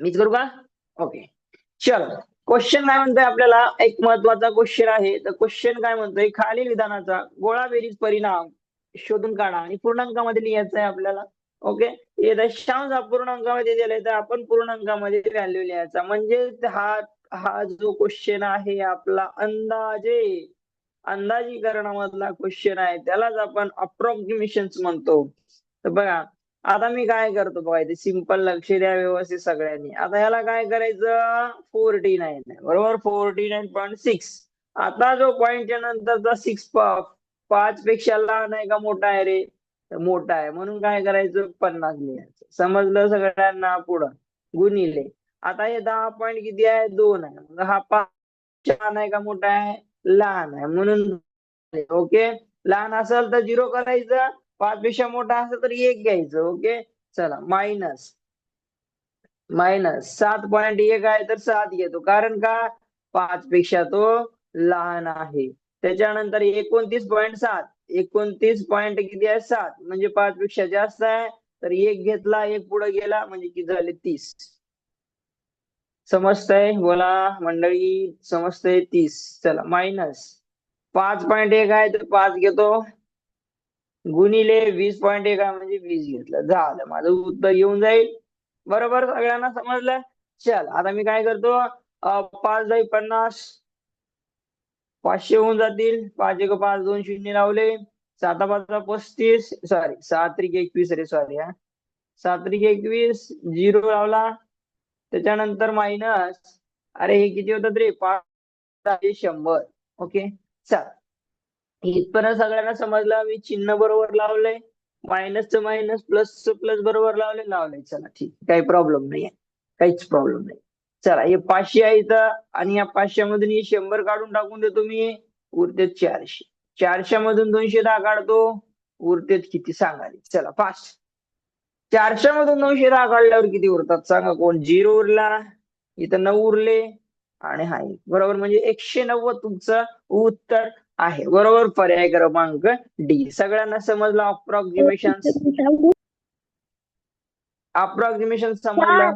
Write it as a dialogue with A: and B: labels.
A: मीच करू का? ओके. चल क्वेश्चन काय म्हणतोय आपल्याला? एक महत्त्वाचा क्वेश्चन आहे. तर क्वेश्चन काय म्हणतोय? खालील विधानाचा गोळा बेरीज परिणाम शोधून काढा आणि पूर्णांकामध्ये लिहायचं आहे आपल्याला. ओके? हे दशांश अपूर्णांकामध्ये दिले तर आपण पूर्णांकामध्ये व्हॅल्यू लिहायचा. म्हणजे हा हा जो क्वेश्चन आहे आपला अंदाजे अंदाजीकरणामधला क्वेश्चन आहे. त्यालाच आपण अप्रॉक्सिमेशन म्हणतो. तर बघा आता मी काय करतो बघा इथे सिंपल लक्ष द्या व्यवस्थित सगळ्यांनी. आता याला काय करायचं? फोर्टी नाईन आहे. बरोबर? Forty nine point six. आता जो पॉईंटच्या नंतरचा सिक्स पाच पेक्षा लहान आहे का मोठा आहे रे? मोठा आहे. म्हणून काय करायचं? पन्नास लिहायचं. समजलं सगळ्यांना? पुढं. गुणिले. आता हे दहा पॉईंट किती आहे? दोन आहे. हा पाच लहान आहे का मोठा आहे? लहान आहे. म्हणून ओके? लहान असेल तर झिरो करायचं. पाच पेक्षा मोठा असेल तर एक घ्यायचं ओके चला मायनस मायनस सात पॉईंट एक आहे तर सात घेतो. कारण का? पाच पेक्षा तो लहान आहे. त्याच्यानंतर एकोणतीस पॉईंट सात. एकोणतीस पॉईंट किती आहे? सात. म्हणजे पाच पेक्षा जास्त आहे. तर एक घेतला एक पुढे गेला म्हणजे किती झाले? तीस. समजतंय? बोला मंडळी समजतंय? तीस. चला मायनस पाच पॉईंट एक आहे तर पाच घेतो. गुणिले वीस पॉईंट एक म्हणजे वीस घेतलं. झालं. माझं उत्तर येऊन जाईल. बरोबर? सगळ्यांना समजलं? चल. आता मी काय करतो? पाच जाई पन्नास. पाचशे होऊन जातील. पाच एक पाच दोन शून्य लावले. सात पाच पस्तीस. सॉरी सात त्रिक एकवीस रे. सॉरी हा. सात त्रिक एकवीस. झिरो लावला. त्याच्यानंतर मायनस अरे हे किती होतात रे? पाच शंभर. ओके चल. इथपर्यंत सगळ्यांना समजलं मी चिन्ह बरोबर लावलंय. मायनसचं मायनस प्लस प्लस बरोबर लावले लावलंय. चला ठीक काही प्रॉब्लेम नाहीये. काहीच प्रॉब्लेम नाही. चला हे पाचशे आहे इथं. आणि या पाचशे मधून हे शंभर काढून टाकून देतो मी. उरते चारशे. चारशे मधून दोनशे दहा काढतो. उरते किती? सांगाले चला फास्ट चारशे मधून दोनशे दहा काढल्यावर किती उरतात? सांगा कोण? झिरो उरला. इथं नऊ उरले. आणि हा बरोबर? म्हणजे एकशे नव्वद तुमचं उत्तर आहे. बरोबर पर्याय क्रमांक डी. सगळ्यांना समजलं अप्रॉक्सिमेशन अप्रॉक्सिमेशन समजलं?